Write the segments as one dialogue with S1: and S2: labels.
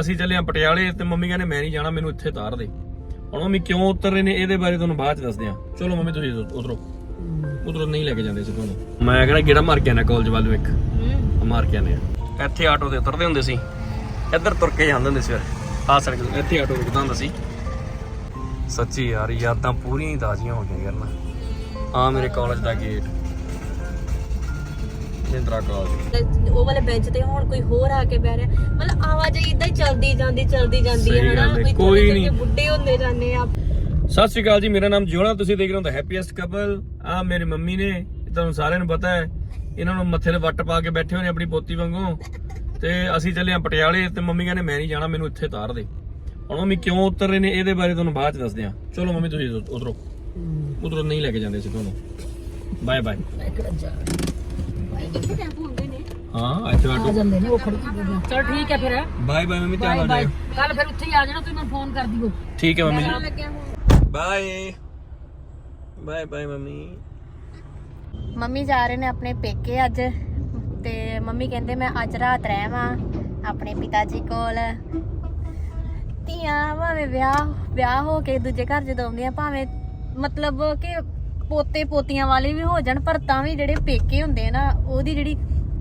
S1: ਅਸੀਂ ਚੱਲੇ ਆ ਪਟਿਆਲੇ ਤੇ ਮੰਮੀ ਕਹਿੰਦੇ ਮੈਂ ਨਹੀਂ ਜਾਣਾ ਮੈਨੂੰ ਇੱਥੇ ਉਤਾਰ ਦੇ। ਹੁਣ ਮੰਮੀ ਕਿਉਂ ਉਤਰ ਰਹੇ ਨੇ ਇਹਦੇ ਬਾਰੇ ਤੁਹਾਨੂੰ ਬਾਅਦ ਚ ਦੱਸਦੇ ਆ। ਚਲੋ ਮੰਮੀ ਤੁਸੀਂ ਉਤਰੋ। ਉਧਰੋਂ ਨਹੀਂ ਲੈ ਕੇ ਜਾਂਦੇ ਸੀ ਤੁਹਾਨੂੰ। ਮੈਂ ਕਿਹੜਾ ਗੇੜਾ ਮਾਰ ਕੇ ਆਣਾ ਕਾਲਜ ਵੱਲ ਇੱਕ ਮਾਰ ਕੇ ਆਨੇ ਇੱਥੇ ਆਟੋ ਤੇ ਉਤਰਦੇ ਹੁੰਦੇ ਸੀ। ਇੱਧਰ ਤੁਰ ਕੇ ਜਾਂਦੇ ਹੁੰਦੇ ਸੀ ਫਿਰ। ਆ ਸੜਕ ਤੇ ਇੱਥੇ ਆਟੋ ਰੁਕਦਾ ਹੁੰਦਾ ਸੀ। ਸੱਚੀ ਯਾਰ ਯਾਦਾਂ ਪੂਰੀਆਂ ਹੀ ਤਾਜ਼ੀਆਂ ਹੋ ਗਈਆਂ ਯਾਰ ਨਾ। ਆ ਮੇਰੇ ਕਾਲਜ ਦਾ ਗੇਟ ਜਿੰਦਰਾ ਕਾਲਜ
S2: ਉਹ ਵਾਲੇ ਬੈਂਚ ਤੇ ਹੁਣ ਕੋਈ ਹੋਰ ਆ ਕੇ ਬਹਿ ਰਿਹਾ। ਮਤਲਬ ਆਵਾਜਾਈ ਇਦਾਂ ਹੀ ਚੱਲਦੀ ਜਾਂਦੀ ਚੱਲਦੀ ਜਾਂਦੀ
S1: ਸਹੀ
S2: ਹੈ ਹਨਾ?
S1: ਗੱਲ ਹੈ,
S2: ਇੱਥੋਂ
S1: ਕੋਈ ਨਹੀਂ।
S2: ਕਰਕੇ ਬੁੱਢੇ ਹੁੰਦੇ ਜਾਂਦੇ ਆ।
S1: ਸਤਿ ਸ਼੍ਰੀ ਅਕਾਲ ਜੀ ਮੇਰਾ ਨਾਮ ਜੋਲਾ ਤੁਸੀਂ ਦੇਖ ਰਹੇ ਹੋ ਦਾ ਹੈਪੀਐਸਟ ਕਪਲ ਆ ਮੇਰੀ ਮੰਮੀ ਨੇ ਇਹ ਤੁਹਾਨੂੰ ਸਾਰਿਆਂ ਨੂੰ ਪਤਾ ਹੈ ਇਹਨਾਂ ਨੂੰ ਮੱਥੇ ਤੇ ਵੱਟ ਪਾ ਕੇ ਬੈਠੇ ਹੋਏ ਨੇ ਆਪਣੀ ਪੋਤੀ ਵਾਂਗੂ। ਤੇ ਅਸੀਂ ਚੱਲੇ ਆ ਪਟਿਆਲੇ ਤੇ ਮੰਮੀ ਕਹਿੰਦੇ ਮੈਂ ਨਹੀਂ ਜਾਣਾ ਮੈਨੂੰ ਇੱਥੇ ਉਤਾਰ ਦੇ। ਹੁਣ ਮੰਮੀ ਕਿਉਂ ਉਤਰ ਰਹੇ ਨੇ ਇਹਦੇ ਬਾਰੇ ਤੁਹਾਨੂੰ ਬਾਅਦ ਚ ਦੱਸਦੇ ਆ ਚਲੋ ਮੰਮੀ ਤੁਸੀਂ ਉਤਰੋ। ਉਧਰੋਂ ਨਹੀਂ ਲੈ ਕੇ ਜਾਂਦੇ ਸੀ ਤੁਹਾਨੂੰ। ਬਾਏ ਬਾਏ ਹਾਂ ਇੱਥੇ ਆਟੋ
S3: ਜਾਂਦੇ ਨੇ ਉਹ ਖੜੀ ਚਲ ਠੀਕ ਹੈ ਫਿਰ।
S1: ਬਾਏ ਬਾਏ ਮੰਮੀ ਧਿਆਨ ਨਾਲ
S3: ਬਾਏ
S1: ਜਾਇਓ
S3: ਕੱਲ ਫਿਰ ਉੱਥੇ ਹੀ ਆ ਜਾਣਾ ਤੁਸੀਂ ਮੈਨੂੰ ਫੋਨ ਕਰ ਦਿਓ।
S1: ਠੀਕ ਹੈ ਮੰਮੀ ਜੀ।
S2: ਲੱਗਿਆ ਹੁਣ।
S1: Bye. Bye bye mummy.
S2: Mummy ਜਾ ਰਹੇ ਨੇ ਆਪਣੇ ਪੇਕੇ ਅੱਜ। ਤੇ ਮੰਮੀ ਕਹਿੰਦੇ ਮੈਂ ਅੱਜ ਰਾਤ ਰਹਿਵਾਂ ਆਪਣੇ ਪਿਤਾ ਜੀ ਕੋਲ। ਧੀਆਂ ਭਾਵੇਂ ਵਿਆਹ ਵਿਆਹ ਹੋ ਕੇ ਦੂਜੇ ਘਰ ਜਦੋਂ ਆਉਂਦੀਆਂ ਭਾਵੇਂ ਮਤਲਬ ਕਿ ਪੋਤੇ ਪੋਤੀਆਂ ਵਾਲੇ ਵੀ ਹੋ ਜਾਣ ਪਰ ਤਾਂ ਵੀ ਜਿਹੜੇ ਪੇਕੇ ਹੁੰਦੇ ਆ ਨਾ ਉਹਦੀ ਜਿਹੜੀ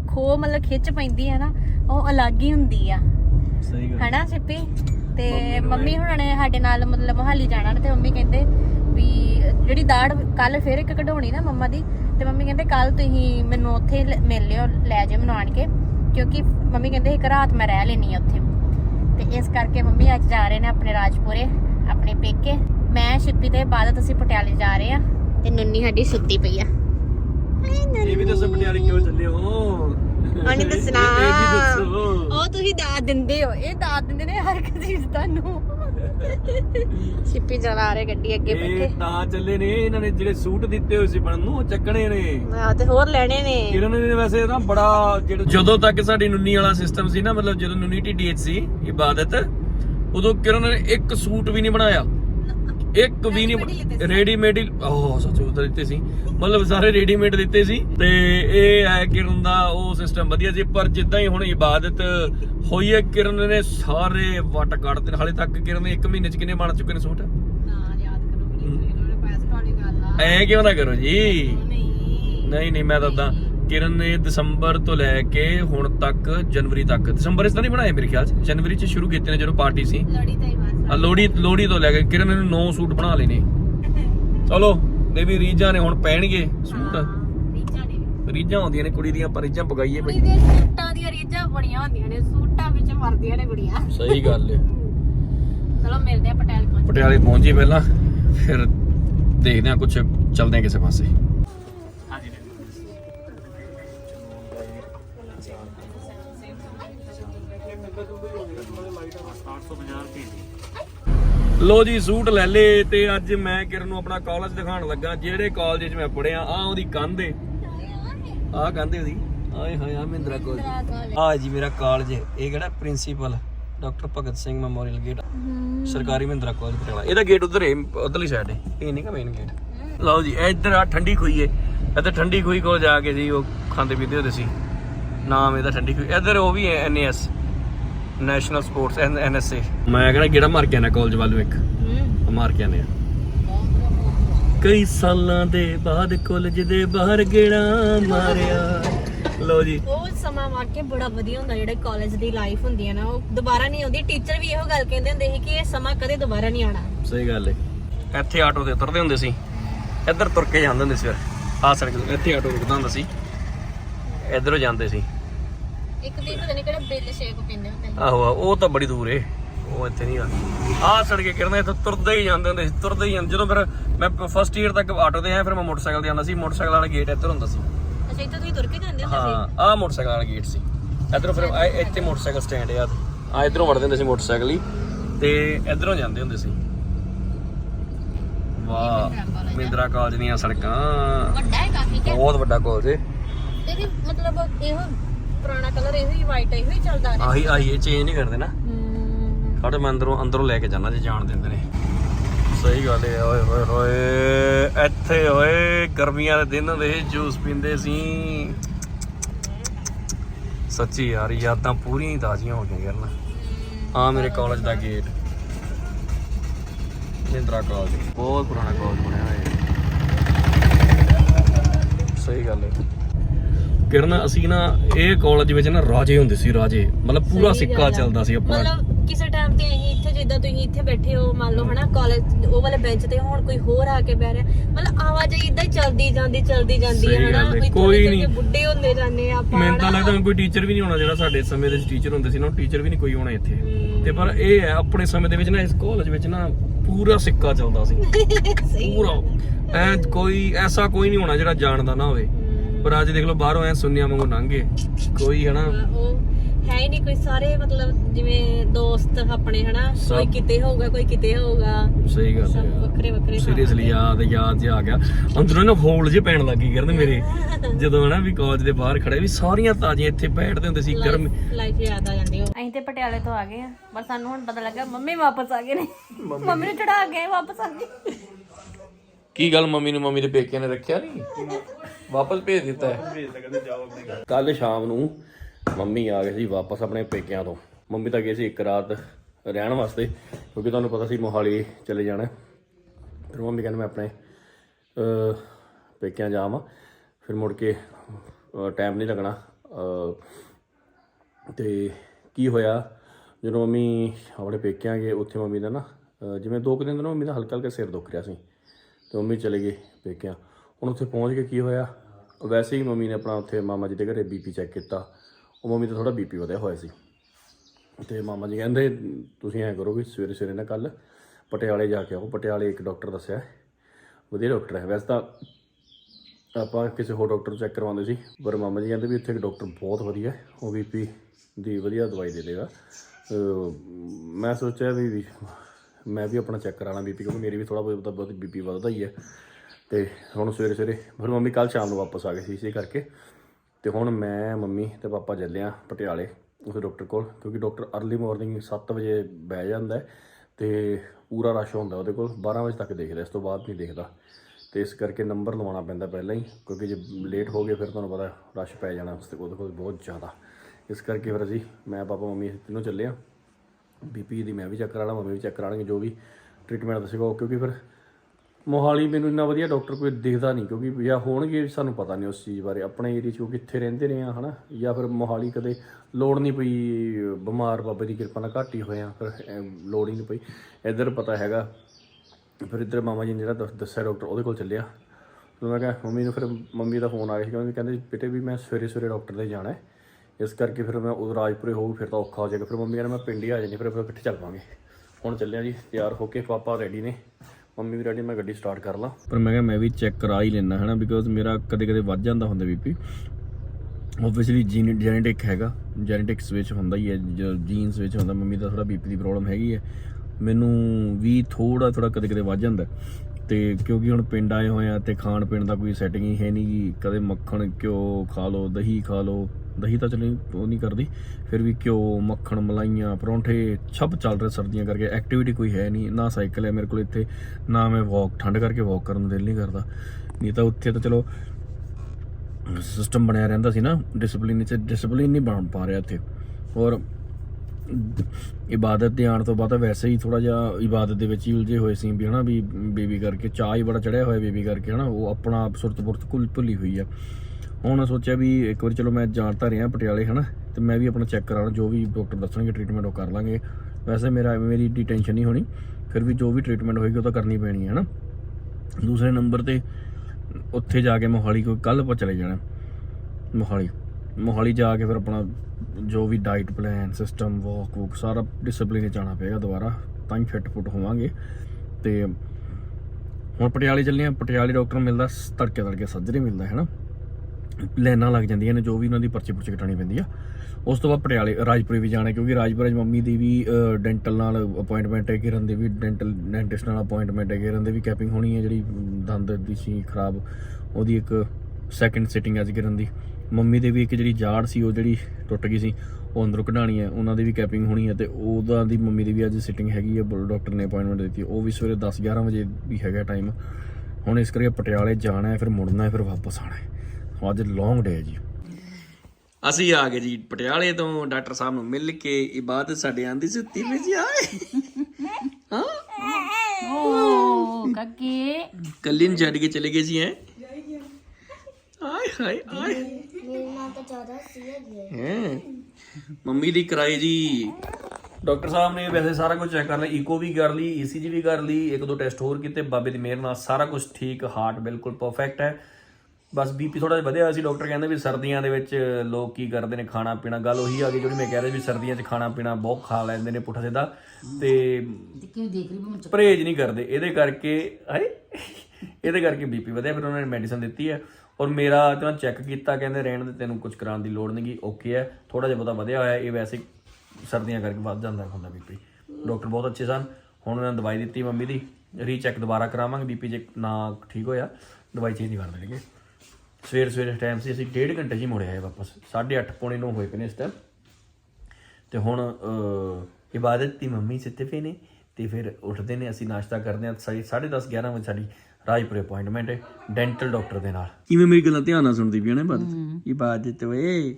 S2: ਖੋ ਮਤਲਬ ਖਿੱਚ ਪੈਂਦੀ ਹੈ ਨਾ ਉਹ ਅਲੱਗ ਹੀ ਹੁੰਦੀ ਆ।
S1: ਸਹੀ ਗੱਲ।
S2: ਹਨਾ ਸਿੱਪੀ? ਤੇ ਮੰਮੀ ਹੁਣਾਂ ਨੇ ਸਾਡੇ ਨਾਲ ਮਤਲਬ ਮਹਾਲੀ ਜਾਣਾ ਤੇ ਮੰਮੀ ਕਹਿੰਦੇ ਵੀ ਜਿਹੜੀ ਦਾੜ ਕੱਲ ਫਿਰ ਇੱਕ ਕਢਾਉਣੀ ਨਾ ਮੰਮਾ ਦੀ ਤੇ ਮੰਮੀ ਕਹਿੰਦੇ ਕੱਲ ਤੁਸੀਂ ਮੈਨੂੰ ਉੱਥੇ ਮਿਲ ਲਿਓ ਲੈ ਜਾਓ ਮੈਨੂੰ ਆਣ ਕੇ ਕਿਉਂਕਿ ਮੰਮੀ ਕਹਿੰਦੇ ਇੱਕ ਰਾਤ ਮੈਂ ਰਹਿ ਲੈਣੀ ਆ ਉੱਥੇ। ਤੇ ਇਸ ਕਰਕੇ ਮੰਮੀ ਅੱਜ ਜਾ ਰਹੇ ਨੇ ਆਪਣੇ ਰਾਜਪੁਰੇ ਆਪਣੇ ਪੇਕੇ। ਮੈਂ ਸ਼ਿੱਪੀ ਤੇ ਬਾਅਦ ਅਸੀਂ ਪਟਿਆਲੇ ਜਾ ਰਹੇ ਆ। ਤੇ ਨੁੰਨੀ ਸਾਡੀ ਸੁੱਤੀ ਪਈ ਆ।
S1: ਇਹ ਵੀ ਦੱਸੋ ਪਟਿਆਲੇ ਕਿਉਂ ਚੱਲੇ ਹੋ?
S2: ਉਹਨੇ ਦੱਸਣਾ।
S1: ਇਹ ਵੀ ਦੱਸੋ।
S2: ਉਹ ਤੁਸੀਂ ਦਾਤ ਦਿੰਦੇ ਹੋ। ਇਹ ਦਾਤ ਦਿੰਦੇ ਨੇ ਹਰ ਇੱਕ ਚੀਜ਼ ਤੁਹਾਨੂੰ। ਸ਼ਿੱਪੀ ਚਲਾ ਰਹੇ ਗੱਡੀ ਅੱਗੇ
S1: ਇਹ
S2: ਬੈਠੇ।
S1: ਤਾਂ ਚੱਲੇ ਨੇ ਇਹਨਾਂ ਨੇ ਜਿਹੜੇ ਸੂਟ ਦਿੱਤੇ ਹੋਏ ਸੀ ਬਣਨ ਨੂੰ ਉਹ ਚੱਕਣੇ ਨੇ।
S2: ਆ ਤੇ ਹੋਰ ਲੈਣੇ ਨੇ।
S1: ਕਿਰਨ ਨੇ ਵੈਸੇ ਨਾ ਬੜਾ ਜਿਹੜਾ ਜਦੋਂ ਤੱਕ ਸਾਡੀ ਨੁੰਨੀ ਵਾਲਾ ਸਿਸਟਮ ਸੀ ਨਾ ਮਤਲਬ ਜਦੋਂ ਨੁੰਨੀ ਟੀ ਸੀ ਇਬਾਦਤ ਉਦੋਂ ਕਿਰਨ ਨੇ ਇੱਕ ਸੂਟ ਵੀ ਨਹੀਂ ਬਣਾਇਆ। ਇੱਕ ਵੀ ਨਹੀਂ ਰੈਡੀਮੇਡ ਉਹ ਸੱਚ ਉਧਰ ਦਿੱਤੇ ਸੀ। ਮਤਲਬ ਸਾਰੇ ਰੈਡੀਮੇਡ ਦਿੱਤੇ ਸੀ। ਤੇ ਇਹ ਹੈ ਕਿਰਨ ਦਾ ਉਹ ਸਿਸਟਮ ਵਧੀਆ ਸੀ ਪਰ ਜਿੱਦਾਂ ਹੀ ਹੁਣ ਇਬਾਦਤ ਹੋਈ ਹੈ ਕਿਰਨ ਨੇ ਸਾਰੇ ਵਟ ਕੱਢਦੇ। ਹਾਲੇ ਤੱਕ ਕਿਰਨ ਨੇ 1 ਮਹੀਨੇ ਚ ਕਿੰਨੇ ਬਣ ਚੁੱਕੇ ਨੇ ਸੂਟ?
S2: ਨਾ ਯਾਦ ਕਰੋ ਪਲੀਜ਼ ਪੈਸੇ ਵਾਲੀ ਗੱਲ ਆ।
S1: ਐ ਕਿਉਂ ਨਾ ਕਰੋ ਜੀ?
S2: ਨਹੀਂ।
S1: ਨਹੀਂ ਮੈਂ ਦੱਸਦਾ। ਕਿਰਨ ਨੇ ਦਸੰਬਰ ਤੋਂ ਲੈ ਕੇ ਹੁਣ ਤੱਕ ਜਨਵਰੀ ਤੱਕ ਦਸੰਬਰ ਇਸ ਤਾਂ ਨਹੀਂ ਬਣਾਏ ਮੇਰੇ ਖਿਆਲ ਚ? ਜਨਵਰੀ ਚ ਸ਼ੁਰੂ ਕੀਤੇ ਨੇ ਜਦੋਂ ਪਾਰਟੀ ਸੀ।
S2: ਲੜੀ ਤਾਂ ਹੀ
S1: ਆ ਲੋੜੀ ਲੋੜੀ ਤੋਂ ਲੈ ਕੇ ਕਿਰਨ ਨੇ 9 ਸੂਟ ਬਣਾ ਲਏ ਨੇ। ਚਲੋ ਇਹ ਵੀ ਰੀਜਾਂ ਨੇ ਹੁਣ ਪੈਣਗੇ ਸੂਟ।
S2: ਨੇ।
S1: ਰੀਜਾਂ ਹੁੰਦੀਆਂ ਨੇ ਕੁੜੀ ਦੀਆਂ ਪਰ ਰੀਜਾਂ ਪਗਾਈਏ
S2: ਕੁੜੀ
S1: ਬਈ
S2: ਦੇ ਸੂਟਾਂ ਦੀਆਂ ਰੀਝਾਂ ਬੜੀਆਂ ਹੁੰਦੀਆਂ ਨੇ ਸੂਟਾਂ ਵਿੱਚ ਮਰਦੀਆਂ ਨੇ ਕੁੜੀਆਂ।
S1: ਸਹੀ ਗੱਲ ਏ।
S2: ਚਲੋ ਮਿਲਦੇ ਆ ਪਟਿਆਲੇ ਪਹੁੰਚ।
S1: ਪਟਿਆਲੇ ਪਹੁੰਚੀ ਪਹਿਲਾਂ ਫਿਰ ਦੇਖਦੇ ਆ ਕੁਝ ਚੱਲਦੇ ਆ ਕਿਸੇ ਪਾਸੇ। ਲੋ ਜੀ ਸੂਟ ਲੈ ਲੇ ਤੇ ਅੱਜ ਮੈਂ ਕਿਰਨ ਨੂੰ ਆਪਣਾ ਕਾਲਜ ਦਿਖਾਉਣ ਲੱਗਾ ਜਿਹੜੇ ਕਾਲਜ 'ਚ ਮੈਂ ਪੜਿਆ ਆ ਉਹਦੀ ਕੰਧ ਏ। ਆ ਕੰਧ ਏ ਉਹਦੀ। ਆਏ ਹਾਏ ਆ ਮਹਿੰਦਰਾ ਕਾਲਜ ਆ ਜੀ ਮੇਰਾ ਕਾਲਜ ਏ। ਇਹ ਕਿਹੜਾ principal doctor Bhagat Singh memorial gate ਸਰਕਾਰੀ ਮਹਿੰਦਰਾ ਕਾਲਜ ਪਟਿਆਲਾ। ਇਹਦਾ ਗੇਟ ਉਧਰ ਹੈ ਉਧਰਲੀ ਸਾਈਡ ਹੈ ਇਹ ਨਹੀਂ ਕਾ ਮੇਨ ਗੇਟ ਲਓ ਜੀ ਇੱਧਰ ਆ ਠੰਡੀ ਖੂਈ ਏ। ਇੱਧਰ ਠੰਡੀ ਖੂਈ ਕੋਲ ਜਾ ਕੇ ਸੀ ਉਹ ਖਾਂਦੇ ਪੀਂਦੇ ਹੁੰਦੇ ਸੀ। ਨਾਮ ਇਹਦਾ ਠੰਡੀ ਖੂਈ ਇੱਧਰ ਉਹ ਵੀ ਐਨਐਸ ਨੈਸ਼ਨਲ ਸਪੋਰਟਸ ਐਨਐਸਏ ਮੈਂ ਕਿਹੜਾ ਗੇੜਾ ਮਾਰ ਕੇ ਆਣਾ ਕਾਲਜ ਵੱਲ ਇੱਕ?
S2: ਹੂੰ।
S1: ਮਾਰ ਕੇ ਆਨੇ ਆ। ਕਈ ਸਾਲਾਂ ਦੇ ਬਾਅਦ ਕਾਲਜ ਦੇ ਬਾਹਰ ਗੇੜਾ ਮਾਰਿਆ। ਲਓ ਜੀ।
S2: ਉਹ ਸਮਾਂ ਵਾਕਿਆ ਬੜਾ ਵਧੀਆ ਹੁੰਦਾ ਜਿਹੜਾ ਕਾਲਜ ਦੀ ਲਾਈਫ ਹੁੰਦੀ ਹੈ ਨਾ ਉਹ ਦੁਬਾਰਾ ਨਹੀਂ ਆਉਂਦੀ। ਟੀਚਰ ਵੀ ਇਹੋ ਗੱਲ ਕਹਿੰਦੇ ਹੁੰਦੇ ਸੀ ਕਿ ਇਹ ਸਮਾਂ ਕਦੇ ਦੁਬਾਰਾ ਨਹੀਂ ਆਉਣਾ।
S1: ਸਹੀ ਗੱਲ ਏ। ਇੱਥੇ ਆਟੋ ਤੇ ਉਤਰਦੇ ਹੁੰਦੇ ਸੀ। ਇੱਧਰ ਤੁਰ ਕੇ ਜਾਂਦੇ ਹੁੰਦੇ ਸੀ ਫਿਰ। ਆਹ ਸੜਕ ਤੋਂ ਇੱਥੇ ਆਟੋ ਰੁਕਦਾ ਹੁੰਦਾ ਸੀ। ਇੱਧਰੋਂ ਜਾਂਦੇ ਸੀ।
S2: ਇੱਕ ਦਿਨ ਪਤਾ ਨਹੀਂ ਕਿਹੜਾ ਬਿੱਲ ਸ਼ੇਕ ਪੀਂਦੇ ਹੁੰਦੇ ਸੀ।
S1: ਆਹੋ ਆਹੋ, ਉਹ ਤਾਂ ਬੜੀ ਦੂਰ ਏ। ਉਹ ਇੱਥੇ ਨਹੀਂ ਆ। ਆਹ ਸੜਕੇ ਕਿਰਨੇ ਇੱਥੇ ਤੁਰਦੇ ਹੀ ਜਾਂਦੇ ਹੁੰਦੇ ਸੀ ਤੁਰਦੇ ਹੀ ਜਾਂਦੇ। ਜਦੋਂ ਫਿਰ ਮੈਂ ਫਸਟ ਈਅਰ ਤੱਕ ਆਟੋ ਤੇ ਆਇਆ ਫਿਰ ਮੈਂ ਮੋਟਰਸਾਈਕਲ ਤੇ ਆਉਂਦਾ ਸੀ। ਮੋਟਰਸਾਈਕਲ ਵਾਲਾ ਗੇਟ ਇੱਧਰ ਹੁੰਦਾ ਸੀ।
S2: ਅੱਛਾ ਇੱਥੋਂ ਤੁਸੀਂ ਤੁਰ ਕੇ ਜਾਂਦੇ ਹੁੰਦੇ
S1: ਹਾਂ ਆਹ ਮੋਟਰਸਾਈਕਲ ਵਾਲਾ ਗੇਟ ਸੀ। ਇੱਧਰੋਂ ਫਿਰ ਆਹ ਇੱਥੇ ਮੋਟਰਸਾਈਕਲ ਸਟੈਂਡ ਆ। ਆ ਇੱਧਰੋਂ ਵੜਦੇ ਹੁੰਦੇ ਸੀ ਮੋਟਰਸਾਈਕਲ ਹੀ। ਤੇ ਇੱਧਰੋਂ ਜਾਂਦੇ ਹੁੰਦੇ ਸੀ। ਵਾਹ ਮਹਿੰਦਰਾ ਕਾਲਜ ਦੀਆਂ ਸੜਕਾਂ।
S2: ਸੀ ਵੱਡਾ ਹੈ ਕਾਫੀ ਕਿ
S1: ਬਹੁਤ ਵੱਡਾ ਕਾਲਜ ਏ।
S2: ਇਹਦੀ ਮਤਲਬ ਇਹੋ ਪੁਰਾਣਾ ਕਲਰ ਇਹੋ ਹੀ ਵਾਈਟ ਇਹੋ ਹੀ ਚੱਲਦਾ ਰਿਹਾ।
S1: ਆਹੀ ਆਹੀ ਇਹ ਚੇਂਜ ਨਹੀਂ ਕਰਦੇ ਨਾ।
S2: ਹੂੰ।
S1: ਸਾਡੇ ਮੈਂ ਅੰਦਰੋਂ ਅੰਦਰੋਂ ਲੈ ਕੇ ਜਾਣਾ ਜੇ ਜਾਣ ਦਿੰਦੇ ਨੇ। ਸਹੀ ਗੱਲ ਏ ਓਏ ਹੋਏ ਹੋਏ ਇੱਥੇ ਹੋਏ ਗਰਮੀਆਂ ਦੇ ਦਿਨ ਸੀ ਜੂਸ ਪੀਂਦੇ ਸੀ। ਸੱਚੀ ਯਾਰ ਯਾਦਾਂ ਪੂਰੀਆਂ ਹੀ ਤਾਜ਼ੀਆਂ ਹੋ ਗਈਆਂ ਯਾਰ ਨਾ। ਆ ਮੇਰੇ ਕਾਲਜ ਦਾ ਗੇਟ ਮਹਿੰਦਰਾ ਕਾਲਜ ਬਹੁਤ ਪੁਰਾਣਾ ਕਾਲਜ ਬਣਿਆ ਹੋਇਆ ਹੈ ਸਹੀ ਗੱਲ ਹੈ ਕਿਰਨ ਅਸੀਂ ਨਾ ਇਹ ਕਾਲਜ ਵਿੱਚ ਨਾ ਰਾਜੇ ਹੁੰਦੇ ਸੀ ਰਾਜੇ। ਮਤਲਬ ਪੂਰਾ
S2: ਸਹੀ
S1: ਸਿੱਕਾ
S2: ਆ।
S1: ਚੱਲਦਾ ਸੀ ਆਪਣਾ।
S2: ਮਤਲਬ ਕਿਸੇ ਟਾਈਮ ਤੇ ਅਸੀਂ ਇੱਥੇ ਜਿੱਦਾਂ ਤੁਸੀਂ ਇੱਥੇ ਬੈਠੇ ਹੋ ਮੰਨ ਲਓ ਹਨਾ ਕਾਲਜ ਉਹ ਵਾਲੇ ਬੈਂਚ ਤੇ ਹੁਣ ਕੋਈ ਹੋਰ ਆ ਕੇ ਬਹਿ ਰਿਹਾ। ਮਤਲਬ ਆਵਾਜਾਈ ਇਦਾਂ ਹੀ ਚੱਲਦੀ ਜਾਂਦੀ ਚੱਲਦੀ ਜਾਂਦੀ ਹੈ ਹਨਾ।
S1: ਗੱਲ ਹੈ,
S2: ਇੱਥੋਂ
S1: ਕੋਈ
S2: ਨਿਕਲ ਕੇ
S1: ਨਹੀਂ।
S2: ਬੁੱਢੇ ਹੁੰਦੇ ਜਾਂਦੇ ਆ ਆਪਾਂ
S1: ਮੈਨੂੰ ਤਾਂ
S2: ਹਨਾ।
S1: ਲੱਗਦਾ ਕੋਈ ਟੀਚਰ ਵੀ ਨਹੀਂ ਹੋਣਾ ਜਿਹੜਾ ਸਾਡੇ ਸਮੇਂ ਦੇ ਟੀਚਰ ਹੁੰਦੇ ਸੀ ਨਾ ਟੀਚਰ ਵੀ ਨਹੀਂ ਕੋਈ ਹੋਣਾ ਇੱਥੇ। ਤੇ ਪਰ ਇਹ ਹੈ ਆਪਣੇ ਸਮੇਂ ਦੇ ਵਿੱਚ ਨਾ ਇਸ ਕਾਲਜ ਵਿੱਚ ਨਾ ਪੂਰਾ ਸਿੱਕਾ ਚੱਲਦਾ ਸੀ।
S2: ਸਹੀ
S1: ਪੂਰਾ। ਐ ਕੋਈ ਐਸਾ ਕੋਈ ਨਹੀਂ ਹੋਣਾ ਜਿਹੜਾ ਜਾਣਦਾ ਨਾ ਹੋਵੇ। ਪਰ ਅੱਜ ਦੇਖ ਲਓ ਬਾਹਰੋਂ ਐ ਸੁੰਨਿਆ ਵਾਂਗੂ ਲੰਘੇ ਕੋਈ ਹਨਾ?
S2: ਉਹ ਹੈ ਹੀ ਨਹੀਂ ਕੋਈ ਸਾਰੇ ਮਤਲਬ ਜਿਵੇਂ ਦੋਸਤ ਆਪਣੇ ਹਨਾ ਕੋਈ ਕਿਤੇ ਹੋਊਗਾ ਕੋਈ ਕਿਤੇ ਹੋਊਗਾ।
S1: ਸਹੀ ਗੱਲ
S2: ਸਭ
S1: ਹੈ।
S2: ਵੱਖਰੇ ਵੱਖਰੇ
S1: ਸੀਰੀਅਸਲੀ ਯਾਦ ਯਾਦ ਜਿਹਾ ਆ ਗਿਆ। ਅੰਦਰੋਂ ਨਾ ਹੋਲ ਜੇ ਪੈਣ ਲੱਗੀ ਕਰਨ ਮੇਰੇ। ਜਦੋਂ ਹਨਾ ਵੀ ਕਾਲਜ ਦੇ ਬਾਹਰ ਖੜੇ ਵੀ ਸਾਰੀਆਂ ਤਾਜ਼ੀਆਂ ਇੱਥੇ ਬੈਠਦੇ ਹੁੰਦੇ ਸੀ ਗਰਮ
S2: ਲਾਈਫ ਯਾਦ ਆ ਜਾਂਦੀ ਉਹ। ਅਸੀਂ ਤੇ ਪਟਿਆਲੇ ਤੋਂ ਆ ਗਏ ਆ। ਪਰ ਸਾਨੂੰ ਹੁਣ ਪਤਾ ਲੱਗਾ ਮੰਮੀ ਵਾਪਸ ਆ ਗਏ ਨੇ। ਮੰਮੀ ਨੂੰ ਚੜਾ ਕੇ ਵਾਪਸ ਆ ਗਏ।
S1: ਕੀ ਗੱਲ ਮੰਮੀ ਨੂੰ ਮੰਮੀ ਦੇ ਪੇਕਿਆਂ ਨੇ ਰੱਖਿਆ ਨਹੀਂ ਵਾਪਸ ਭੇਜ ਦਿੱਤਾ ਹੈ। ਭੇਜ ਸਕਦੇ ਜਾਓ ਆਪਣੇ ਕੱਲ ਸ਼ਾਮ ਨੂੰ ਮੰਮੀ ਆ ਗਏ ਸੀ ਵਾਪਸ ਆਪਣੇ ਪੇਕਿਆਂ ਤੋਂ। ਮੰਮੀ ਤਾਂ ਗਏ ਸੀ ਇੱਕ ਰਾਤ ਰਹਿਣ ਵਾਸਤੇ ਕਿਉਂਕਿ ਤੁਹਾਨੂੰ ਪਤਾ ਸੀ ਮੋਹਾਲੀ ਚਲੇ ਜਾਣਾ। ਫਿਰ ਮੰਮੀ ਕਹਿੰਦੇ ਮੈਂ ਆਪਣੇ ਪੇਕਿਆਂ ਜਾਵਾਂ ਫਿਰ ਮੁੜ ਕੇ ਟਾਈਮ ਨਹੀਂ ਲੱਗਣਾ। ਤੇ ਕੀ ਹੋਇਆ? ਜਦੋਂ ਮੰਮੀ ਆਪਣੇ ਪੇਕਿਆਂ ਗਏ ਉੱਥੇ ਮੰਮੀ ਦਾ ਨਾ ਜਿਵੇਂ ਦੋ ਕੁ ਦਿਨ ਤੋਂ ਮੰਮੀ ਦਾ ਹਲਕਾ ਹਲਕਾ ਸਿਰ ਦੁਖ ਰਿਹਾ ਸੀ। ਤੇ ਮੰਮੀ ਚਲੇ ਗਏ ਪੇਕਿਆਂ। ਹੁਣ ਉੱਥੇ ਪਹੁੰਚ ਕੇ ਕੀ ਹੋਇਆ? ਵੈਸੇ ਹੀ ਮੰਮੀ ਨੇ ਆਪਣਾ ਉੱਥੇ ਮਾਮਾ ਜੀ ਦੇ ਘਰੇ ਬੀਪੀ ਚੈੱਕ ਕੀਤਾ। ਉਹ ਮੰਮੀ ਦਾ ਥੋੜਾ ਬੀਪੀ ਵਧਿਆ ਹੋਇਆ ਸੀ। ਤੇ ਮਾਮਾ ਜੀ ਕਹਿੰਦੇ, ਤੁਸੀਂ ਐਂ ਕਰੋ ਵੀ ਸਵੇਰੇ ਸਵੇਰੇ ਨਾ ਕੱਲ ਪਟਿਆਲੇ ਜਾ ਕੇ ਆਓ। ਪਟਿਆਲੇ ਇੱਕ ਡਾਕਟਰ ਦੱਸਿਆ ਵਧੀਆ ਡਾਕਟਰ ਹੈ। ਵੈਸੇ ਤਾਂ ਆਪਾਂ ਕਿਸੇ ਹੋਰ ਡਾਕਟਰ ਤੋਂ ਚੈੱਕ ਕਰਵਾਉਂਦੇ ਸੀ, ਪਰ ਮਾਮਾ ਜੀ ਕਹਿੰਦੇ ਵੀ ਇੱਥੇ ਇੱਕ ਡਾਕਟਰ ਬਹੁਤ ਵਧੀਆ ਹੈ। ਉਹ ਬੀਪੀ ਦੀ ਵਧੀਆ ਦਵਾਈ ਦੇ ਦੇਗਾ। ਮੈਂ ਸੋਚਿਆ ਵੀ ਮੈਂ ਵੀ ਆਪਣਾ ਚੈੱਕ ਕਰਾਣਾ ਬੀਪੀ, ਕਿਉਂਕਿ ਮੇਰੀ ਵੀ ਥੋੜਾ ਬਹੁਤ ਬਹੁਤ ਬੀਪੀ ਵੱਧਦਾ ਹੀ ਹੈ। ਤੇ ਹੁਣ ਸਵੇਰੇ ਸਵੇਰੇ, ਫਿਰ ਮੰਮੀ ਕੱਲ ਸ਼ਾਮ ਨੂੰ ਵਾਪਸ ਆ ਗਏ ਸੀ ਇਸੇ ਕਰਕੇ। ਤੇ ਹੁਣ ਮੈਂ, ਮੰਮੀ ਤੇ ਪਾਪਾ ਚੱਲਿਆ ਪਟਿਆਲੇ ਉਸ ਡਾਕਟਰ ਕੋਲ, ਕਿਉਂਕਿ ਡਾਕਟਰ ਅਰਲੀ ਮਾਰਨਿੰਗ 7 ਵਜੇ ਬਹਿ ਜਾਂਦਾ ਹੈ ਤੇ ਪੂਰਾ ਰਸ਼ ਹੁੰਦਾ ਉਹਦੇ ਕੋਲ 12 ਵਜੇ ਤੱਕ ਦੇਖਦਾ, ਇਸ ਤੋਂ ਬਾਅਦ ਨਹੀਂ ਦੇਖਦਾ। ਤੇ ਇਸ ਕਰਕੇ ਨੰਬਰ ਲਵਾਉਣਾ ਪੈਂਦਾ ਪਹਿਲਾਂ ਹੀ, ਕਿਉਂਕਿ ਜੇ ਲੇਟ ਹੋ ਗਏ ਫਿਰ ਤੁਹਾਨੂੰ ਪਤਾ ਰਸ਼ ਪੈ ਜਾਣਾ ਉਸ ਤੇ, ਉਹਦੇ ਕੋਲ ਬਹੁਤ ਜ਼ਿਆਦਾ। ਇਸ ਕਰਕੇ ਫਿਰ ਅਸੀਂ, ਮੈਂ, ਪਾਪਾ, ਮੰਮੀ ਅਸੀਂ ਤਿੰਨੋਂ ਚੱਲੇ ਆ। ਬੀਪੀ ਦੀ ਮੈਂ ਵੀ ਚੈੱਕ ਕਰਾਣਾ ਮੰਮੀ ਵੀ ਚੈੱਕ ਕਰਾਣਗੇ ਜੋ ਵੀ ਟ੍ਰੀਟਮੈਂਟ ਦੱਸੇਗਾ ਉਹ, ਕਿਉਂਕਿ ਫਿਰ ਮੋਹਾਲੀ ਮੈਨੂੰ ਇੰਨਾ ਵਧੀਆ ਡਾਕਟਰ ਕੋਈ ਦਿਖਦਾ ਨਹੀਂ, ਕਿਉਂਕਿ ਜਾਂ ਹੋਣਗੇ ਸਾਨੂੰ ਪਤਾ ਨਹੀਂ ਉਸ ਚੀਜ਼ ਬਾਰੇ, ਆਪਣੇ ਏਰੀਆ 'ਚ ਉਹ ਕਿੱਥੇ ਰਹਿੰਦੇ ਰਹੇ ਆ, ਹਨਾ? ਜਾਂ ਫਿਰ ਮੋਹਾਲੀ ਕਦੇ ਲੋੜ ਨਹੀਂ ਪਈ, ਬਿਮਾਰ ਬਾਬੇ ਦੀ ਕਿਰਪਾ ਨਾਲ ਘੱਟ ਹੀ ਹੋਏ ਆ, ਫਿਰ ਲੋੜ ਹੀ ਨਹੀਂ ਪਈ। ਇੱਧਰ ਪਤਾ ਹੈਗਾ, ਫਿਰ ਇੱਧਰ ਮਾਮਾ ਜੀ ਨੇ ਜਿਹੜਾ ਦੱਸ- ਦੱਸਿਆ ਡਾਕਟਰ, ਉਹਦੇ ਕੋਲ ਚੱਲਿਆ। ਫਿਰ ਮੈਂ ਕਿਹਾ, ਮੰਮੀ ਨੂੰ ਫਿਰ ਮੰਮੀ ਦਾ ਫੋਨ ਆ ਗਿਆ ਸੀ ਕਹਿੰਦੇ ਕਹਿੰਦੇ ਬੇਟੇ ਵੀ ਮੈਂ ਸਵੇਰੇ ਸਵੇਰੇ ਡਾਕਟਰ ਦੇ ਜਾਣਾ ਇਸ ਕਰਕੇ ਫਿਰ ਮੈਂ ਉਹ ਰਾਜਪੁਰੇ ਹੋਊ, ਫਿਰ ਤਾਂ ਔਖਾ ਹੋ ਜਾਏਗਾ। ਫਿਰ ਮੰਮੀ ਕਹਿੰਦੇ, ਮੈਂ ਪਿੰਡ ਹੀ ਆ ਜਾਣੀ, ਫਿਰ ਫਿਰ ਇਕੱਠੇ ਚੱਲ ਪਾਂਗੇ ਹੁਣ ਚੱਲਿਆ ਜੀ, ਤਿਆਰ ਹੋ ਕੇ ਪਾਪਾ ਰੈਡੀ ਨੇ। ਮੰਮੀ ਵੀ ਰੈਡੀ ਮੈਂ ਗੱਡੀ ਸਟਾਰਟ ਕਰ ਲਾਂ। ਪਰ ਮੈਂ ਕਿਹਾ ਮੈਂ ਵੀ ਚੈੱਕ ਕਰਾ ਹੀ ਲੈਣਾ ਹਨਾ? ਬਿਕੋਜ਼ ਮੇਰਾ ਕਦੇ ਕਦੇ ਵੱਧ ਜਾਂਦਾ ਹੁੰਦਾ ਬੀਪੀ। ਆਬਵੀਅਸਲੀ ਜੀਨ ਜੈਨੇਟਿਕ ਹੈਗਾ ਜੈਨੇਟਿਕਸ ਵਿੱਚ ਹੁੰਦਾ ਹੀ ਹੈ ਜੀਨਸ ਵਿੱਚ ਹੁੰਦਾ, ਮੰਮੀ ਦਾ ਥੋੜਾ ਬੀਪੀ ਦੀ ਪ੍ਰੋਬਲਮ ਹੈਗੀ ਹੈ। ਮੈਨੂੰ ਵੀ ਥੋੜਾ ਥੋੜਾ ਕਦੇ ਕਦੇ ਵੱਧ ਜਾਂਦਾ। ਤੇ ਕਿਉਂਕਿ ਹੁਣ ਪਿੰਡ ਆਏ ਹੋਏ ਆ, ਤੇ ਖਾਣ ਪੀਣ ਦਾ ਕੋਈ ਸੈਟਿੰਗ ਹੀ ਹੈ ਨਹੀਂ ਜੀ। ਕਦੇ ਮੱਖਣ ਘਿਓ ਖਾ ਲਓ, ਦਹੀਂ ਖਾ ਲਓ ਦਹੀਂ ਤਾਂ ਚਲੇ ਉਹ ਨਹੀਂ ਕਰਦੀ, ਫਿਰ ਵੀ ਘਿਓ, ਮੱਖਣ, ਮਲਾਈਆਂ, ਪਰੌਂਠੇ, ਸਭ ਚੱਲ ਰਿਹਾ ਸਰਦੀਆਂ ਕਰਕੇ ਐਕਟੀਵਿਟੀ ਕੋਈ ਹੈ ਨਹੀਂ, ਨਾ ਸਾਈਕਲ ਹੈ ਮੇਰੇ ਕੋਲ ਇੱਥੇ, ਨਾ ਮੈਂ ਵਾਕ ਠੰਡ ਕਰਕੇ ਵਾਕ ਕਰਨ ਨੂੰ ਦਿਲ ਨਹੀਂ ਕਰਦਾ। ਨਹੀਂ ਤਾਂ ਉੱਥੇ ਤਾਂ ਚਲੋ ਸਿਸਟਮ ਬਣਿਆ ਰਹਿੰਦਾ ਸੀ ਨਾ ਡਿਸਪਲਿਨ ਵਿੱਚ ਡਿਸਪਲਿਨ ਨਹੀਂ ਬਣ ਪਾ ਰਿਹਾ ਇੱਥੇ। ਔਰ ਇਬਾਦਤ ਦੇ ਆਉਣ ਤੋਂ ਬਾਅਦ ਤਾਂ ਵੈਸੇ ਹੀ ਥੋੜਾ ਜਿਹਾ ਇਬਾਦਤ ਦੇ ਵਿੱਚ ਹੀ ਉਲਝੇ ਹੋਏ ਸੀ ਵੀ ਹਨਾ, ਵੀ ਬੇਬੀ ਕਰਕੇ ਚਾਹ ਹੀ ਬੜਾ ਚੜਿਆ ਹੋਇਆ ਬੇਬੀ ਕਰਕੇ ਹਨਾ, ਉਹ ਆਪਣਾ ਸੁਰਤ ਪੁਰਤ ਕੁਲ ਭੁੱਲੀ ਹੋਈ ਆ। ਹੁਣ ਸੋਚਿਆ ਵੀ ਇੱਕ ਵਾਰੀ ਚਲੋ ਮੈਂ ਜਾਣ ਤਾਂ ਰਿਹਾ ਪਟਿਆਲੇ, ਹਨਾ? ਤੇ ਮੈਂ ਵੀ ਆਪਣਾ ਚੈੱਕ ਕਰਾਉਣਾ, ਜੋ ਵੀ ਡਾਕਟਰ ਦੱਸਣਗੇ ਟ੍ਰੀਟਮੈਂਟ ਉਹ ਕਰ ਲਾਂਗੇ। ਵੈਸੇ ਮੇਰਾ, ਮੇਰੀ ਡੀ ਟੈਨਸ਼ਨ ਨਹੀਂ ਹੋਣੀ, ਫਿਰ ਵੀ ਜੋ ਵੀ ਟ੍ਰੀਟਮੈਂਟ ਹੋਏਗੀ ਉਹ ਤਾਂ ਕਰਨੀ ਪੈਣੀ ਹੈ, ਹਨਾ? ਦੂਸਰੇ ਨੰਬਰ ਤੇ ਉੱਥੇ ਜਾ ਕੇ ਮੋਹਾਲੀ, ਕੋਈ ਕੱਲ ਆਪਾਂ ਚਲੇ ਜਾਣਾ, ਮੋਹਾਲੀ। ਮੋਹਾਲੀ ਜਾ ਕੇ ਫਿਰ ਆਪਣਾ ਜੋ ਵੀ ਡਾਈਟ ਪਲਾਨ ਸਿਸਟਮ ਵਾਕ ਵੁਕ, ਸਾਰਾ ਡਿਸਪਲਿਨ ਚ ਆਉਣਾ ਪਏਗਾ ਦੁਬਾਰਾ, ਤਾਂ ਹੀ ਫਿੱਟ ਫੁੱਟ ਹੋਵਾਂਗੇ। ਤੇ ਹੁਣ ਪਟਿਆਲੇ ਚੱਲੇ ਆ, ਪਟਿਆਲੇ ਡਾਕਟਰ ਮਿਲਦਾ ਸ- ਤੜਕੇ ਤੜਕੇ ਸੱਜਰੇ ਮਿਲਦਾ ਹੈ ਨਾ ਲਾਈਨਾਂ ਲੱਗ ਜਾਂਦੀਆਂ ਨੇ ਜੋ ਵੀ ਉਹਨਾਂ ਦੀ ਪਰਚੀ ਪੁਰਚੀ ਕਟਾਣੀ ਪੈਂਦੀ ਆ। ਉਸ ਤੋਂ ਬਾਅਦ ਪਟਿਆਲੇ, ਰਾਜਪੁਰੇ ਵੀ ਜਾਣਾ, ਕਿਉਂਕਿ ਰਾਜਪੁਰੇ 'ਚ ਮੰਮੀ ਦੀ ਵੀ ਡੈਂਟਲ ਨਾਲ ਅਪਾਇੰਟਮੈਂਟ ਹੈ, ਕਿਰਨ ਦੀ ਵੀ ਡੈਂਟਲ ਡੈਂਟਿਸਟ ਨਾਲ ਅਪਾਇੰਟਮੈਂਟ ਹੈ, ਕਿਰਨ ਦੇ ਵੀ ਕੈਪਿੰਗ ਹੋਣੀ ਹੈ ਜਿਹੜੀ, ਦੰਦ ਦੀ ਸੀ ਖਰਾਬ, ਉਹਦੀ ਇੱਕ ਸੈਕਿੰਡ ਸਿਟਿੰਗ ਅੱਜ ਕਿਰਨ ਦੀ। ਮੰਮੀ ਦੇ ਵੀ ਇੱਕ ਜਿਹੜੀ ਜਾੜ ਸੀ, ਉਹ ਜਿਹੜੀ ਟੁੱਟ ਗਈ ਸੀ, ਉਹ ਅੰਦਰੋਂ ਕਢਾਣੀ ਹੈ, ਉਹਨਾਂ ਦੀ ਵੀ ਕੈਪਿੰਗ ਹੋਣੀ ਹੈ ਤੇ ਉਹਦਾ ਦੀ ਮੰਮੀ ਦੀ ਵੀ ਅੱਜ ਸਿਟਿੰਗ ਹੈਗੀ ਹੈ ਡਾਕਟਰ ਨੇ ਅਪਾਇੰਟਮੈਂਟ ਦਿੱਤੀ। ਉਹ ਵੀ ਸਵੇਰੇ 10 11 ਵਜੇ ਵੀ ਹੈਗਾ ਟਾਈਮ ਹੁਣ ਇਸ ਕਰਕੇ ਪਟਿਆਲੇ ਜਾਣਾ ਹੈ, ਫਿਰ ਮੁੜਨਾ ਹੈ, ਫਿਰ ਵਾਪਸ ਆਣਾ ਹੈ। ਅੱਜ ਲੌਂਗ ਡੇ ਜੀ। ਅਸੀਂ ਆ ਗਏ ਜੀ ਪਟਿਆਲੇ ਤੋਂ ਡਾਕਟਰ ਸਾਹਿਬ ਨੂੰ ਮਿਲ ਕੇ ਇਬਾਦਤ ਸਾਡੇ ਆਂਦੀ ਸੁੱਤੀ ਪਈ ਸੀ ਆਏ? ਹਾਂ?
S3: ਓ ਕੱਕੇ।
S1: ਕੱਲੀ ਨੂੰ ਛੱਡ ਕੇ ਚਲੇ ਗਏ ਸੀ ਹੈ? ਆਏ ਹਾਏ ਆਏ।
S4: ਮੇਰੀ ਮਾਂ ਤਾਂ 14 ਸੀ
S1: ਹੈਂ। ਮੰਮੀ ਦੀ ਕਰਾਈ ਜੀ। ਡਾਕਟਰ ਸਾਹਿਬ ਨੇ ਵੈਸੇ ਸਾਰਾ ਕੁਝ ਚੈੱਕ ਕਰ ਲਿਆ ਈਕੋ ਵੀ ਕਰ ਲਈ ਈਸੀਜੀ ਵੀ ਕਰ ਲਈ ਇੱਕ ਦੋ ਟੈਸਟ ਹੋਰ ਕੀਤੇ ਬਾਬੇ ਦੀ ਮਿਹਰ ਨਾਲ ਸਾਰਾ ਕੁਝ ਠੀਕ ਹਾਰਟ ਬਿਲਕੁਲ ਪਰਫੈਕਟ ਹੈ। ਬਸ ਬੀਪੀ ਥੋੜਾ ਜਿਹਾ ਵਧਿਆ ਹੋਇਆ ਸੀ ਡਾਕਟਰ ਕਹਿੰਦੇ ਵੀ ਸਰਦੀਆਂ ਦੇ ਵਿੱਚ ਲੋਕ ਕੀ ਕਰਦੇ ਨੇ ਖਾਣਾ ਪੀਣਾ ਗੱਲ ਉਹੀ ਆ ਗਈ ਜਿਹੜੀ ਮੈਂ ਕਹਿ ਰਿਹਾ ਵੀ ਸਰਦੀਆਂ 'ਚ ਖਾਣਾ ਪੀਣਾ ਬਹੁਤ ਖਾ ਲੈਂਦੇ ਨੇ ਪੁੱਠਾ ਸਿੱਧਾ ਤੇ
S3: ਤੇ ਕਿਉਂ ਦੇਖ ਰਹੀ ਮੈਂ
S1: ਪਰਹੇਜ ਨਹੀਂ ਕਰਦੇ। ਇਹਦੇ ਕਰਕੇ ਹਾਏ ਇਹਦੇ ਕਰਕੇ ਬੀਪੀ ਵਧਿਆ ਫਿਰ ਉਹਨਾਂ ਨੇ ਮੈਡੀਸਨ ਦਿੱਤੀ ਹੈ। ਔਰ ਮੇਰਾ ਤਾਂ ਚੈੱਕ ਕੀਤਾ ਕਹਿੰਦੇ ਰਹਿਣ ਦੇ ਤੈਨੂੰ ਕੁਝ ਕਰਾਉਣ ਦੀ ਲੋੜ ਨਹੀਂਗੀ ਓਕੇ ਹੈ। ਥੋੜਾ ਜਿਹਾ ਬਹੁਤਾ ਵਧਿਆ ਹੋਇਆ ਇਹ ਵੈਸੇ ਸਰਦੀਆਂ ਕਰਕੇ ਵੱਧ ਜਾਂਦਾ ਹੁੰਦਾ ਬੀਪੀ। ਡਾਕਟਰ ਬਹੁਤ ਅੱਛੇ ਸਨ। ਹੁਣ ਉਹਨਾਂ ਨੇ ਦਵਾਈ ਦਿੱਤੀ ਮੰਮੀ ਦੀ ਰੀਚੈਕ ਦੁਬਾਰਾ ਕਰਾਵਾਂਗੇ ਬੀਪੀ ਜੇ ਨਾ ਠੀਕ ਹੋਇਆ ਦਵਾਈ ਚੇਂਜ ਕਰ ਦੇਣਗੇ। ਸਵੇਰ ਸਵੇਰੇ ਟਾਈਮ ਸੀ ਅਸੀਂ ਡੇਢ ਘੰਟੇ ਹੀ ਮੁੜੇ ਆਏ ਵਾਪਸ 8:30 ਪੌਣੇ 9 ਹੋਏ ਪਏ ਨੇ ਇਸ ਟਾਈਮ ਤੇ ਹੁਣ ਇਬਾਦਤ ਦੀ ਮੰਮੀ ਸਿੱਤੇ ਪਏ ਨੇ ਤੇ ਫਿਰ ਉੱਠਦੇ ਨੇ ਅਸੀਂ ਨਾਸ਼ਤਾ ਕਰਦੇ ਹਾਂ ਸਾਡੀ 10:30 11 ਵਜੇ ਸਾਡੀ ਰਾਜਪੁਰੇ ਅਪਾਇੰਟਮੈਂਟ ਹੈ ਡੈਂਟਲ ਡਾਕਟਰ ਦੇ ਨਾਲ। ਕਿਵੇਂ ਮੇਰੀ ਗੱਲਾਂ ਧਿਆਨ ਨਾਲ ਸੁਣਦੀ ਪਈ ਨੇ ਇਬਾਦਤ? ਇਬਾਦਤ ਓਏ।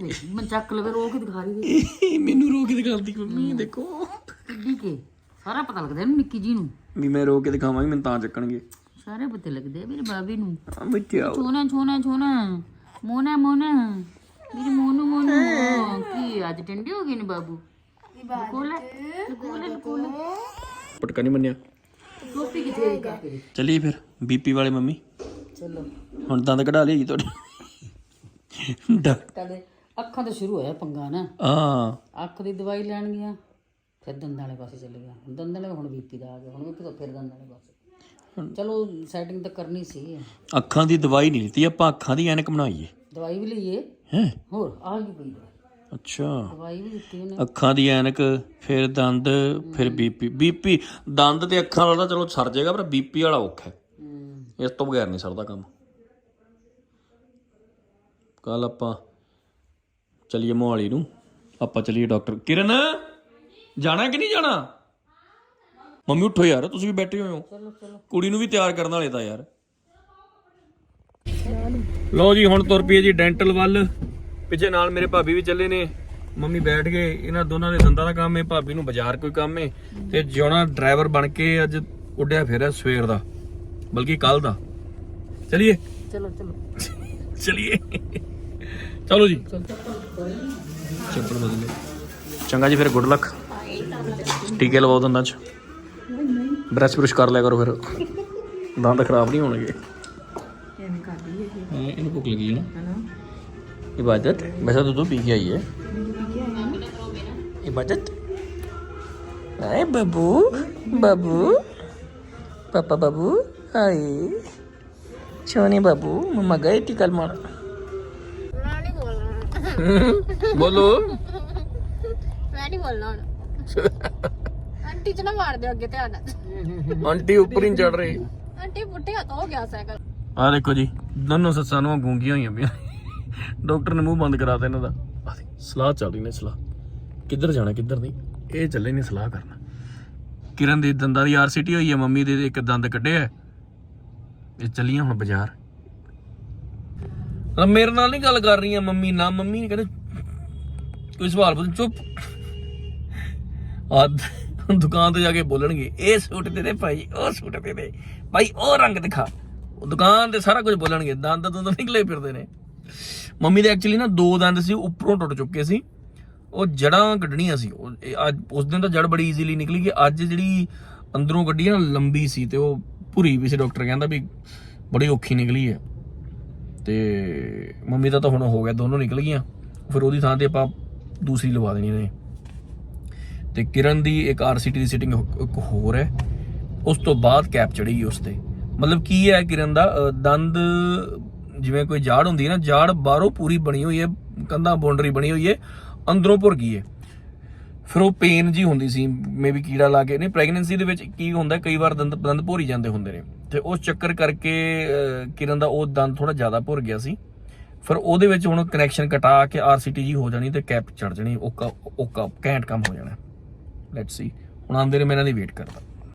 S3: ਦੇਖ ਮੈਂ ਚੱਕ ਲਵੇ ਰੋ ਕੇ ਦਿਖਾ ਰਹੀ ਦੇ
S1: ਮੈਨੂੰ ਰੋ ਕੇ ਦਿਖਾਉਂਦੀ ਮੰਮੀ ਦੇਖੋ।
S3: ਕਿੱਡੀ ਕੇ ਸਾਰਾ ਪਤਾ ਲੱਗਦਾ ਇਹਨੂੰ ਨਿੱਕੀ ਜੀ ਨੂੰ।
S1: ਵੀ ਮੈਂ ਰੋ ਕੇ ਦਿਖਾਵਾਂਗੀ ਮੈਨੂੰ ਤਾਂ ਚੱਕਣਗੇ।
S3: ਸਾਰੇ ਪਤਾ ਲੱਗਦੇ ਆ ਮੇਰੇ ਬਾਬੀ ਨੂੰ।
S1: ਆ। ਮਿੱਠਿਆ
S3: ਛੋਨਾ ਛੋਨਾ ਛੋਨਾ ਮੋਨਾ ਮੋਨਾ। ਮੇਰੀ ਮੋਨੂ ਮੋਨੂ। ਕੀ ਅੱਜ ਟੰਡੇ ਹੋ ਗਏ ਨੇ ਬਾਬੂ? ਕੋਲੇ ਕੋਲੇ ਕੋਲੇ
S1: ਪਟਕਾ ਨਹੀਂ ਮੰਨਿਆ।
S3: ਟੋਪੀ ਕਿੱਥੇ ਹੈ ਕਾਕੇ ਦੀ
S1: ਚਲਿਏ ਫਿਰ ਬੀਪੀ ਵਾਲੇ ਮੰਮੀ।
S3: ਚਲੋ।
S1: ਹੁਣ ਦੰਦ ਕਢਾ ਲਈ ਤੁਹਾਡੇ। ਡਾ-
S3: ਕਦੇ ਅੱਖਾਂ ਤੋਂ ਸ਼ੁਰੂ ਹੋਇਆ ਪੰਗਾ ਨਾ।
S1: ਆ
S3: ਅੱਖ ਦੀ ਦਵਾਈ ਲੈਣ ਗਿਆ ਫਿਰ ਦੰਦਾਂ ਵਾਲੇ ਪਾਸੇ ਚਲੇ ਗਿਆ। ਹੁਣ ਦੰਦਾਂ ਵਾਲੇ ਹੁਣ ਬੀਪੀ ਦਾ ਆ ਗਿਆ ਹੁਣ ਬੀਪੀ ਤੋਂ ਫਿਰ ਦੰਦਾਂ ਵਾਲੇ ਪਾਸੇ। ਚਲੋ ਸੈਟਿੰਗ ਤਾਂ ਕਰਨੀ ਸੀ।
S1: ਅੱਖਾਂ ਦੀ ਦਵਾਈ ਨਹੀਂ ਲਿੱਤੀ ਆਪਾਂ ਅੱਖਾਂ ਦੀ ਐਨਕ ਬਣਾਈਏ।
S3: ਦਵਾਈ ਵੀ ਲਈਏ?
S1: ਹੈ?
S3: ਹੋਰ ਆ ਗਈ ਪਈ ਦਵਾਈ?
S1: ਅੱਛਾ।
S3: ਦਵਾਈ ਵੀ ਦਿੱਤੀ ਉਹਨੇ।
S1: ਅੱਖਾਂ ਦੀ ਐਨਕ ਫਿਰ ਦੰਦ ਫਿਰ ਬੀਪੀ। ਬੀਪੀ ਦੰਦ ਤੇ ਅੱਖਾਂ ਵਾਲਾ ਤਾਂ ਚਲੋ ਸਰ ਜਾਏਗਾ ਪਰ ਬੀਪੀ ਵਾਲਾ ਔਖਾ ਹੈ।
S3: ਹੂੰ।
S1: ਇਸ ਤੋਂ ਬਗੈਰ ਨਹੀਂ ਸਰਦਾ ਕੰਮ। ਕੱਲ ਆਪਾਂ ਚਲੀਏ ਮੋਹਾਲੀ ਨੂੰ। ਆਪਾਂ ਚਲੀਏ ਡਾਕਟਰ। ਕਿਰਨ! ਜਾਣਾ ਕਿ ਨਹੀਂ ਜਾਣਾ? ਮੰਮੀ ਉੱਠੋ ਯਾਰ ਤੁਸੀਂ ਵੀ ਬੈਠੇ ਹੋਏ ਹੋ। ਕੁੜੀ ਨੂੰ ਵੀ ਤਿਆਰ ਕਰਨ ਵਾਲੇ ਤਾਂ ਯਾਰ। ਲਓ ਜੀ ਹੁਣ ਤੁਰ ਪਈਏ ਜੀ ਡੈਂਟਲ ਵੱਲ। ਪਿੱਛੇ ਨਾਲ ਮੇਰੇ ਭਾਬੀ ਵੀ ਚੱਲੇ ਨੇ। ਮੰਮੀ ਬੈਠ ਗਏ। ਇਹਨਾਂ ਦੋਨਾਂ ਦੇ ਦੰਦਾਂ ਦਾ ਕੰਮ ਹੈ ਭਾਬੀ ਨੂੰ ਬਾਜ਼ਾਰ ਕੋਈ ਕੰਮ ਹੈ। ਤੇ ਜਿਉਣਾ ਡਰਾਈਵਰ ਬਣ ਕੇ ਅੱਜ ਉੱਡਿਆ ਫਿਰਿਆ ਸਵੇਰ ਦਾ ਬਲਕਿ ਕੱਲ ਦਾ। ਚਲਿਏ?
S3: ਚਲੋ ਚਲੋ।
S1: ਚਲਿਏ। ਚਲੋ ਜੀ। ਚੱਪਲ ਬਦਲੇ ਚੰਗਾ ਜੀ ਫਿਰ ਗੁੱਡ ਲੱਕ। ਟੀਕੇ ਲਵਾਓ ਦੰਦਾਂ 'ਚ। ਬ੍ਰਸ਼ ਬ੍ਰਸ਼ ਕਰ ਲਿਆ ਕਰੋ ਫਿਰ। ਦੰਦ ਖਰਾਬ ਨਹੀਂ ਹੋਣਗੇ।
S3: ਐਵੇਂ ਕਰਦੀ ਹੈ
S1: ਹਾਂ ਇਹਨੂੰ ਭੁੱਖ ਲੱਗੀ ਹੈ ਨਾ ਇਬਾਦਤ ਵੈਸੇ ਤਾਂ ਤੂੰ ਪੀ ਕੇ ਆਈ ਹੈ। ਇਬਾਦਤ ਆਏ ਬਾਬੂ ਬਾਬੂ। ਪਾਪਾ ਬਾਬੂ ਆਏ। ਛੋਨੇ ਬਾਬੂ? ਮਮਾ ਗਏ ਟੀ ਕਲ ਮਾਰ
S2: ਮੈਂ ਨਹੀਂ ਬੋਲਣਾ।
S1: ਬੋਲੋ।
S2: ਮੈਂ ਨਹੀਂ ਬੋਲਣਾ ਹੁਣ। ਆਂਟੀ ਚ ਨਾ ਮਾਰ ਦਿਓ ਅੱਗੇ ਧਿਆਨ ਨਾਲ।
S1: ਆਂਟੀ ਉੱਪਰ ਹੀ ਚੜ ਰਹੀ।
S2: ਆਂਟੀ ਪੁੱਠੇ ਹੱਥ ਹੋ ਗਿਆ ਸਾਈਕਲ।
S1: ਆ ਦੇਖੋ ਜੀ ਦੋਨੋਂ ਸੱਸਾਂ ਨੂੰ ਗੂੰਗੀਆਂ ਹੋਈਆਂ ਪਈਆਂ। ਡਾਕਟਰ ਨੇ ਮੂੰਹ ਬੰਦ ਕਰਾਤਾ ਇਹਨਾਂ ਦਾ। ਆਹ ਦੇਖ, ਸਲਾਹ ਚੱਲ ਰਹੀ ਨੇ ਸਲਾਹ। ਕਿੱਧਰ ਜਾਣਾ ਕਿੱਧਰ ਨਹੀਂ? ਇਹ ਚੱਲੇ ਨੇ ਸਲਾਹ ਕਰਨਾ। ਕਿਰਨ ਦੀ ਦੰਦਾਂ ਦੀ ਆਰਸੀਟੀ ਹੋਈ ਹੈ ਮੰਮੀ ਦੇ ਇੱਕ ਦੰਦ ਕੱਢਿਆ ਇਹ ਚੱਲੀਆਂ ਹੁਣ ਬਾਜ਼ਾਰ। ਆ ਮੇਰੇ ਨਾਲ ਨਹੀਂ ਗੱਲ ਕਰ ਰਹੀਆਂ ਮੰਮੀ ਨਾ ਮੰਮੀ ਕਹਿੰਦੇ ਕੋਈ ਸਵਾਲ ਪੁੱਛ ਚੁੱਪ। ਆ ਦੁਕਾਨ ਤੇ ਜਾ ਕੇ ਬੋਲਣਗੇ, ਇਹ ਸੂਟ ਦੇ ਦੇ ਭਾਈ, ਉਹ ਸੂਟ ਦੇ ਦੇ। ਭਾਈ, ਉਹ ਰੰਗ ਦਿਖਾ। ਉਹ ਦੁਕਾਨ ਤੇ ਸਾਰਾ ਕੁਝ ਬੋਲਣਗੇ, ਦੰਦ ਦੁੰਦ ਨਿਕਲੇ ਫਿਰਦੇ ਨੇ। ਮੰਮੀ ਦੇ ਐਕਚੁਅਲੀ ਨਾ ਦੋ ਦੰਦ ਸੀ ਉੱਪਰੋਂ ਟੁੱਟ ਚੁੱਕੇ ਸੀ। ਉਹ ਜੜਾਂ ਕੱਢਣੀਆਂ ਸੀ। ਉਹ, ਇਹ ਅੱਜ, ਉਸ ਦਿਨ ਤਾਂ ਜੜ ਬੜੀ ਈਜ਼ੀਲੀ ਨਿਕਲੀ ਗਈ ਅੱਜ ਜਿਹੜੀ ਅੰਦਰੋਂ ਕੱਢੀ ਆ ਨਾ ਲੰਬੀ ਸੀ ਤੇ ਉਹ ਭੁਰੀ ਵੀ ਸੀ, ਡਾਕਟਰ ਕਹਿੰਦਾ ਵੀ ਬੜੀ ਔਖੀ ਨਿਕਲੀ ਹੈ। ਤੇ ਮੰਮੀ ਦਾ ਤਾਂ ਹੁਣ ਹੋ ਗਿਆ, ਦੋਨੋਂ ਨਿਕਲ ਗਈਆਂ। ਫਿਰ ਉਹਦੀ ਥਾਂ ਤੇ ਆਪਾਂ ਦੂਸਰੀ ਲਵਾ ਦੇਣੀ ਨੇ ਤੇ ਕਿਰਨ ਦੀ ਇੱਕ ਆਰਸੀਟੀ ਦੀ ਸਿਟਿੰਗ ਇੱਕ ਹੋਰ ਹੈ। ਉਸ ਤੋਂ ਬਾਅਦ ਕੈਪ ਚੜੇਗੀ ਉਸ ਤੇ ਮਤਲਬ ਕੀ ਹੈ ਕਿਰਨ ਦਾ? ਦੰਦ ਜਿਵੇਂ ਕੋਈ ਜਾੜ ਹੁੰਦੀ ਹੈ ਨਾ, ਜਾੜ ਬਾਹਰੋਂ ਪੂਰੀ ਬਣੀ ਹੋਈ ਹੈ, ਕੰਧਾਂ ਬਾਉਂਡਰੀ ਬਣੀ ਹੋਈ ਹੈ, ਅੰਦਰੋਂ ਭੁਰ ਗਈ ਹੈ। ਫਿਰ ਉਹ ਪੇਨ ਜੀ ਹੁੰਦੀ ਸੀ ਮੇਬੀ ਕੀੜਾ ਲਾ ਕੇ। ਨਹੀਂ ਪ੍ਰੈਗਨੈਂਸੀ ਦੇ ਵਿੱਚ ਕੀ ਹੁੰਦਾ, ਕਈ ਵਾਰ ਦੰਦ ਦੰਦ ਭੋਰੀ ਜਾਂਦੇ ਹੁੰਦੇ ਨੇ। ਤੇ ਉਸ ਚੱਕਰ ਕਰਕੇ ਕਿਰਨ ਦਾ ਉਹ ਦੰਦ ਥੋੜਾ ਜ਼ਿਆਦਾ ਭੁਰ ਗਿਆ ਸੀ। ਫਿਰ ਉਹਦੇ ਵਿੱਚ ਹੁਣ ਕਨੈਕਸ਼ਨ ਕਟਾ ਕੇ ਆਰਸੀਟੀ ਜੀ ਹੋ ਜਾਣੀ ਤੇ ਕੈਪ ਚੜ ਜਾਣੀ ਓਕਾ ਓਕਾ ਘੈਂਟ ਕੰਮ ਹੋ ਜਾਣਾ। ਲੈਟਸ ਸੀ ਹੁਣ ਆਉਂਦੇ ਨੇ ਮੈਂ ਇਹਨਾਂ ਦੀ ਵੇਟ ਕਰਦਾ।